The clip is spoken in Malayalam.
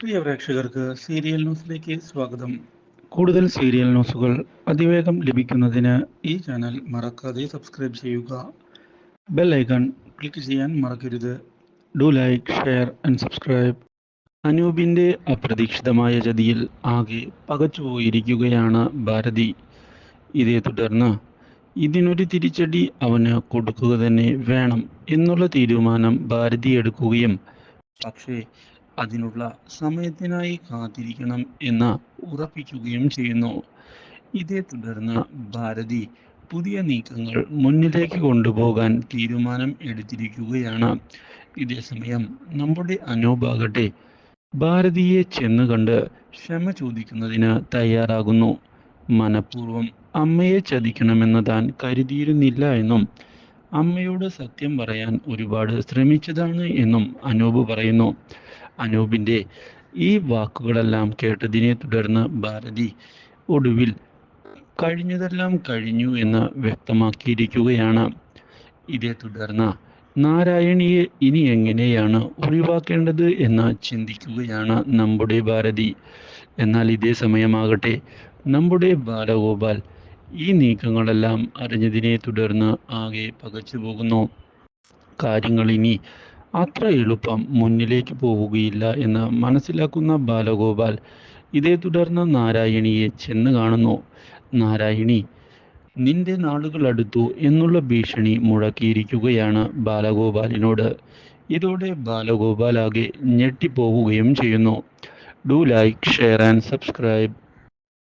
പ്രിയ പ്രേക്ഷകർക്ക് സീരിയൽ ന്യൂസിലേക്ക് സ്വാഗതം. കൂടുതൽ സീരിയൽ ന്യൂസുകൾ അതിവേഗം ലഭിക്കുന്നതിന് ഈ ചാനൽ മറക്കാതെ സബ്സ്ക്രൈബ് ചെയ്യുക. ബെൽ ഐക്കൺ ക്ലിക്ക് ചെയ്യാൻ മറക്കരുത്. Do like share and subscribe. അനൂപിന്റെ അപ്രതീക്ഷിതമായ ചതിയിൽ ആകെ പകച്ചുപോയിരിക്കുകയാണ് ഭാരതി. ഇതേ തുടർന്ന് ഇതിനൊരു തിരിച്ചടി അവന് കൊടുക്കുക തന്നെ വേണം എന്നുള്ള തീരുമാനം ഭാരതി എടുക്കുകയും പക്ഷേ അതിനുള്ള സമയത്തിനായി കാത്തിരിക്കണം എന്ന് ഉറപ്പിക്കുകയും ചെയ്യുന്നു. ഇതേ തുടർന്ന് ഭാരതി പുതിയ നീക്കങ്ങൾ മുന്നിലേക്ക് കൊണ്ടുപോകാൻ തീരുമാനം എടുത്തിരിക്കുകയാണ്. ഇതേ സമയം നമ്മുടെ അനൂപാകട്ടെ ഭാരതിയെ ചെന്ന് കണ്ട് ക്ഷമ ചോദിക്കുന്നതിന് തയ്യാറാകുന്നു. മനഃപൂർവം അമ്മയെ ചതിക്കണമെന്ന് താൻ കരുതിയിരുന്നില്ല എന്നും അമ്മയോട് സത്യം പറയാൻ ഒരുപാട് ശ്രമിച്ചതാണ് എന്നും അനൂപ് പറയുന്നു. അനൂപിന്റെ ഈ വാക്കുകളെല്ലാം കേട്ടതിനെ തുടർന്ന് ഭാരതി ഒടുവിൽ കഴിഞ്ഞതെല്ലാം കഴിഞ്ഞു എന്ന് വ്യക്തമാക്കിയിരിക്കുകയാണ്. ഇതേ തുടർന്ന് നാരായണിയെ ഇനി എങ്ങനെയാണ് ഒഴിവാക്കേണ്ടത് എന്ന് ചിന്തിക്കുകയാണ് നമ്മുടെ ഭാരതി. എന്നാൽ ഇതേ സമയമാകട്ടെ നമ്മുടെ ബാലഗോപാൽ ഈ നീക്കങ്ങളെല്ലാം അറിഞ്ഞതിനെ തുടർന്ന് ആകെ പകച്ചു പോകുന്നു കാര്യങ്ങൾ ഇനി അത്ര എളുപ്പം മുന്നിലേക്ക് പോവുകയില്ല എന്ന് മനസ്സിലാക്കുന്ന ബാലഗോപാൽ ഇതേ തുടർന്ന് നാരായണിയെ ചെന്ന് കാണുന്നു. നാരായണി നിന്റെ നാളുകൾ അടുത്തു എന്നുള്ള ഭീഷണി മുഴക്കിയിരിക്കുകയാണ് ബാലഗോപാലിനോട്. ഇതോടെ ബാലഗോപാൽ ആകെ ഞെട്ടിപ്പോവുകയും ചെയ്യുന്നു. Do like share and subscribe